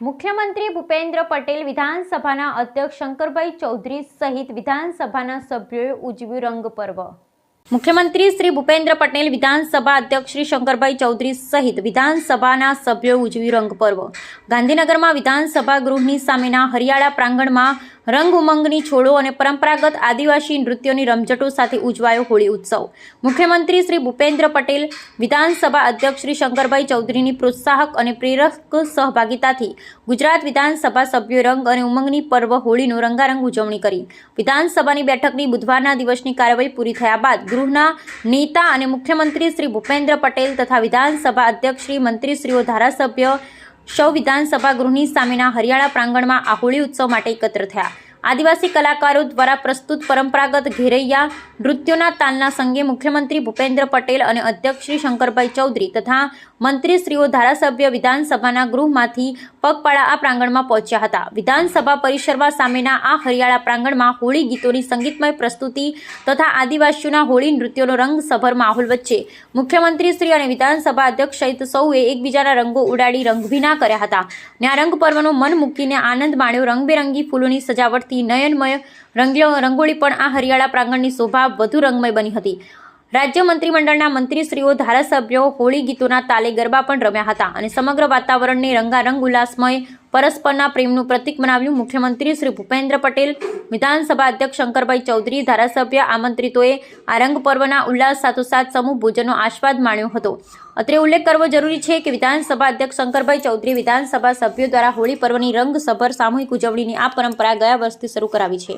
મુખ્યમંત્રી ભૂપેન્દ્ર પટેલ વિધાનસભાના અધ્યક્ષ શંકરભાઈ ચૌધરી સહિત વિધાનસભાના સભ્યોએ ઉજવ્યું રંગ પર્વ મુખ્યમંત્રી શ્રી ભૂપેન્દ્ર પટેલ વિધાનસભા અધ્યક્ષ શ્રી શંકરભાઈ ચૌધરી સહિત વિધાનસભાના સભ્યોએ ઉજવ્યું રંગ પર્વ ગાંધીનગરમાં વિધાનસભા ગૃહની સામેના હરિયાળા પ્રાંગણમાં રંગ ઉમંગની છોડો અને પરંપરાગત આદિવાસી નૃત્યોની રમઝટો સાથે ઉજવાયો હોળી ઉત્સવ. મુખ્યમંત્રી શ્રી ભૂપેન્દ્ર પટેલ, વિધાનસભા અધ્યક્ષ શ્રી શંકરભાઈ ચૌધરીની પ્રોત્સાહક અને પ્રેરક સહભાગિતાથી ગુજરાત વિધાનસભા સભ્યો રંગ અને ઉમંગની પર્વ હોળીનો રંગારંગ ઉજવણી કરી. વિધાનસભાની બેઠકની બુધવારના દિવસની કાર્યવાહી પૂરી થયા બાદ ગૃહના નેતા અને મુખ્યમંત્રી શ્રી ભૂપેન્દ્ર પટેલ તથા વિધાનસભા અધ્યક્ષ શ્રી મંત્રીશ્રીઓ ધારાસભ્ય સૌ વિધાનસભા ગૃહની સામેના હરિયાળા પ્રાંગણમાં આ હોળી ઉત્સવ માટે એકત્ર થયા. આદિવાસી કલાકારો દ્વારા પ્રસ્તુત પરંપરાગત ઘેરૈયા નૃત્યોના તાલના સંગે મુખ્યમંત્રી ભૂપેન્દ્ર પટેલ અને અધ્યક્ષ શ્રી શંકરભાઈ ચૌધરી તથા મંત્રીશ્રીઓ ધારાસભ્ય વિધાનસભાના ગૃહમાંથી પગપાળા આ પ્રાંગણમાં પહોંચ્યા હતા. વિધાનસભા પરિસરમાં સામેના આ હરિયાળા પ્રાંગણમાં હોળી ગીતોની સંગીતમય પ્રસ્તુતિ તથા આદિવાસીઓના હોળી નૃત્યોનો રંગસભર માહોલ વચ્ચે મુખ્યમંત્રી શ્રી અને વિધાનસભા અધ્યક્ષ સહિત સૌએ એકબીજાના રંગો ઉડાડી રંગભીના કર્યા હતા. ને આ રંગ પર્વનો મન મૂકીને આનંદ માણ્યો. રંગબેરંગી ફૂલોની સજાવટથી નયનમય રંગોળી પણ આ હરિયાળા પ્રાંગણની શોભા વધુ રંગમય બની હતી. રાજ્ય મંત્રીમંડળના મંત્રીશ્રીઓ, ધારાસભ્યો, હોળી ગીતોના તાલે ગરબા પણ રમ્યા હતા અને સમગ્ર વાતાવરણને રંગારંગ ઉલ્લાસમય, પરસ્પરના પ્રેમનું પ્રતીક બનાવ્યું મુખ્યમંત્રી શ્રી ભૂપેન્દ્ર પટેલ. વિધાનસભા અધ્યક્ષ શંકરભાઈ ચૌધરી, ધારાસભ્ય આમંત્રિતોએ આ રંગ પર્વના ઉલ્લાસ સાથોસાથ સમૂહ ભોજનનો આસ્વાદ માણ્યો હતો. અત્રે ઉલ્લેખ કરવો જરૂરી છે કે વિધાનસભા અધ્યક્ષ શંકરભાઈ ચૌધરી વિધાનસભા સભ્યો દ્વારા હોળી પર્વની રંગસભર સામૂહિક ઉજવણીની આ પરંપરા ગયા વર્ષથી શરૂ કરાવી છે.